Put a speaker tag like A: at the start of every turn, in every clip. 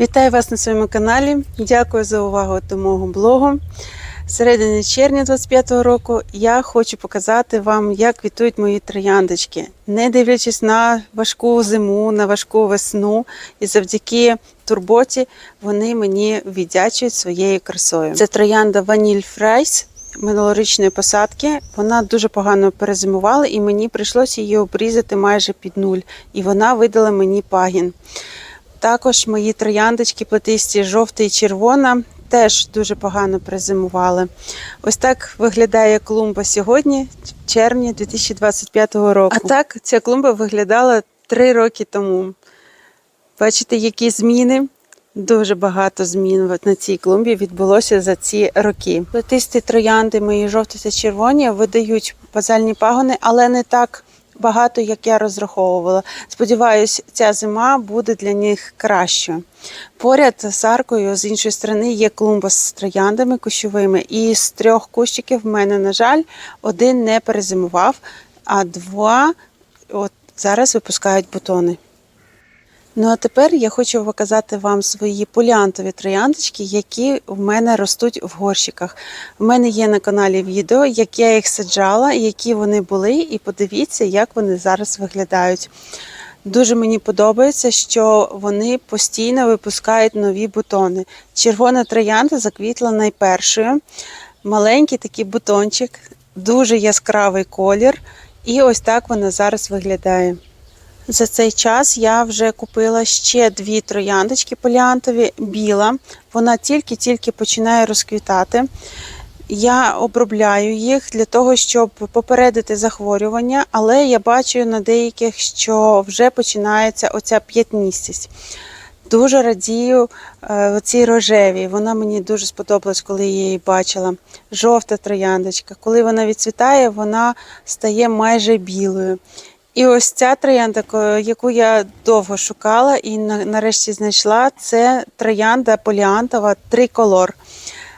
A: Вітаю вас на своєму каналі. Дякую за увагу до мого блогу. Середині червня 25-го року я хочу показати вам, як квітують мої трояндочки, не дивлячись на важку зиму, на важку весну, і завдяки турботі вони мені віддячують своєю красою. Це троянда Ваніль Фрайс минулорічної посадки. Вона дуже погано перезимувала, і мені прийшлося її обрізати майже під нуль. І вона видала мені пагін. Також мої трояндочки плетисті жовта і червона теж дуже погано призимували. Ось так виглядає клумба сьогодні, в червні 2025 року. А так ця клумба виглядала три роки тому. Бачите, які зміни? Дуже багато змін на цій клумбі відбулося за ці роки. Плетисті троянди, мої жовті та червоні, видають базальні пагони, але не так багато, як я розраховувала. Сподіваюсь, ця зима буде для них кращою. Поряд з аркою, з іншої сторони, є клумба з трояндами кущовими, і з трьох кущиків в мене, на жаль, один не перезимував, а два от зараз випускають бутони. Ну а тепер я хочу показати вам свої поліантові трояндочки, які в мене ростуть в горщиках. У мене є на каналі відео, як я їх саджала, які вони були, і подивіться, як вони зараз виглядають. Дуже мені подобається, що вони постійно випускають нові бутони. Червона троянда заквітла найпершою. Маленький такий бутончик, дуже яскравий колір. І ось так вона зараз виглядає. За цей час я вже купила ще дві трояндочки поліантові, біла. Вона тільки-тільки починає розквітати. Я обробляю їх для того, щоб попередити захворювання, але я бачу на деяких, що вже починається оця п'ятністість. Дуже радію е, цій рожевій. Вона мені дуже сподобалась, коли я її бачила. Жовта трояндочка. Коли вона відцвітає, вона стає майже білою. І ось ця троянда, яку я довго шукала і нарешті знайшла, це троянда поліантова триколор.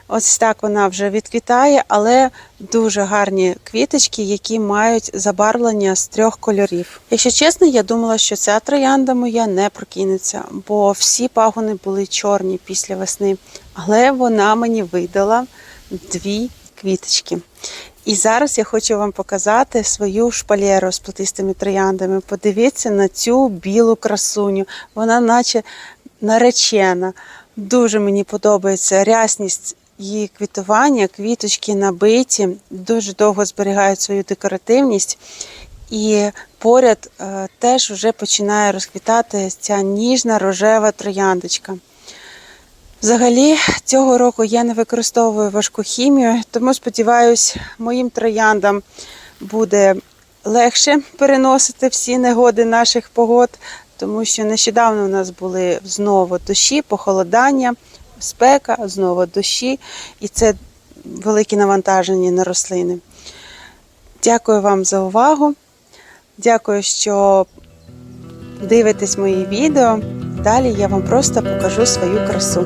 A: Ось так вона вже відквітає, але дуже гарні квіточки, які мають забарвлення з трьох кольорів. Якщо чесно, я думала, що ця троянда моя не прокинеться, бо всі пагони були чорні після весни. Але вона мені видала дві квіточки. І зараз я хочу вам показати свою шпалєру з плетистими трояндами. Подивіться на цю білу красуню. Вона наче наречена. Дуже мені подобається рясність її квітування, квіточки набиті, дуже довго зберігають свою декоративність. І поряд е, теж вже починає розквітати ця ніжна рожева трояндочка. Взагалі, цього року я не використовую важку хімію, тому сподіваюся, моїм трояндам буде легше переносити всі негоди наших погод, тому що нещодавно у нас були знову дощі, похолодання, спека, знову дощі, і це великі навантаження на рослини. Дякую вам за увагу. Дякую, що дивитесь мої відео. Далі я вам просто покажу свою красу.